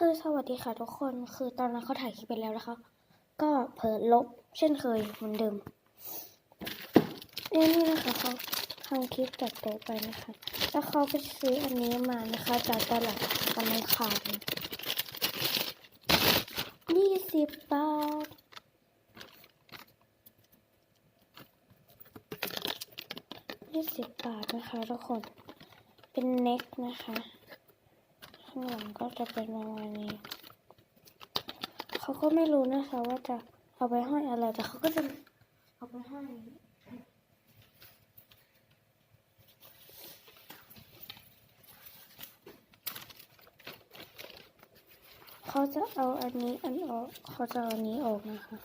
คือสวัสดีค่ะทุกคน คือตอนนั้นเขาถ่ายคลิปไปแล้วนะคะ ก็เผลอลบเช่นเคยเหมือนเดิมนี่นี่นะคะเขาทำคลิปตัดโตะไปนะคะ แล้วเขาไปซื้ออันนี้มานะคะ จากตลาดกำลังขาดยี่สิบบาทยี่สิบบาทนะคะทุกคน เป็นเน็กนะคะ ข้างหลังก็จะเป็นประมาณนี้ เขาก็ไม่รู้นะคะว่าจะเอาไปห้อยอะไร แต่เขาก็จะเอาไปห้อยเขาจะเอาอันนี้อันออก เขาจะเอาอันนี้ออกนะคะ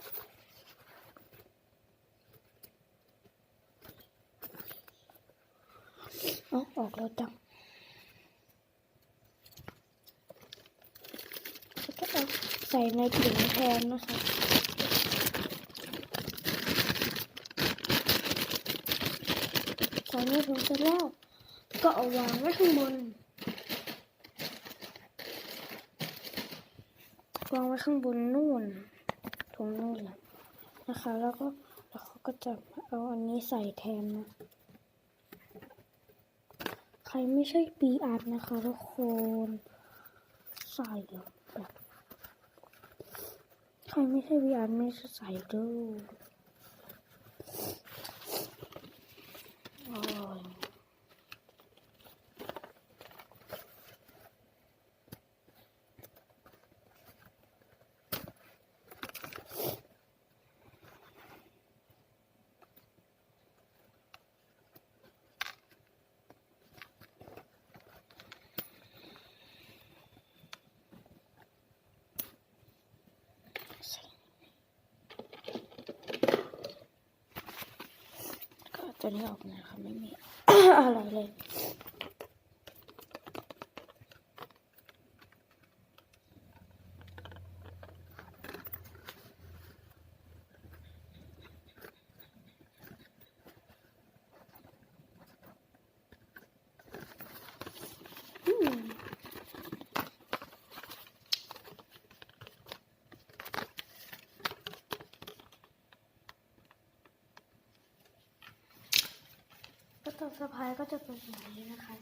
อออกแล้วจัง ก็เอา ใส่ในถุงแทนนะคะใส่ในถุงเสร็จแล้ว ก็เอาวางไว้ข้างบน วางไว้ข้างบนนู่นถุงนู่นแหละนะคะ แล้วก็แล้วเขาก็จะเอาอันนี้ใส่แทนนะ ใครไม่ใช่ปีอาร์ตนะคะทุกคน ใส่แบบ ใครไม่ใช่ปีอาร์ไม่ใช่สายดูอ้ย ตอนนี้ออกนะคะไม่มีอะไรเลย อืม ก็ ตัวสะพายก็จะเป็นแบบนี้นะคะ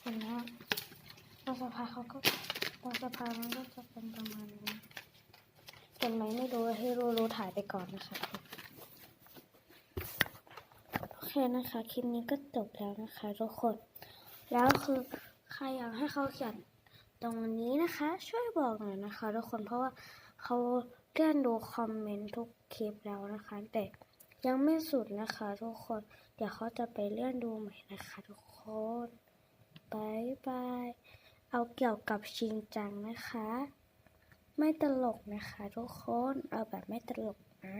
เห็นไหมตัวสะพายเขาก็ตัวสะพายมันก็จะเป็นประมาณนี้เห็นไหมไม่รู้ให้รู้รู้ถ่ายไปก่อนนะคะโอเคนะคะคลิปนี้ก็จบแล้วนะคะทุกคนแล้วคือใครอยากให้เขาเขียนตรงนี้นะคะ ช่วยบอกหน่อยนะคะทุกคนเพราะว่าเขา เลื่อนดูคอมเมนต์ทุกคลิปแล้วนะคะ แต่ยังไม่สุดนะคะ ทุกคน เดี๋ยวเขาจะไปเลื่อนดูใหม่นะคะ ทุกคนบายบาย เอาเกี่ยวกับชิงจังนะคะ ไม่ตลกนะคะ ทุกคน เอาแบบไม่ตลกนะ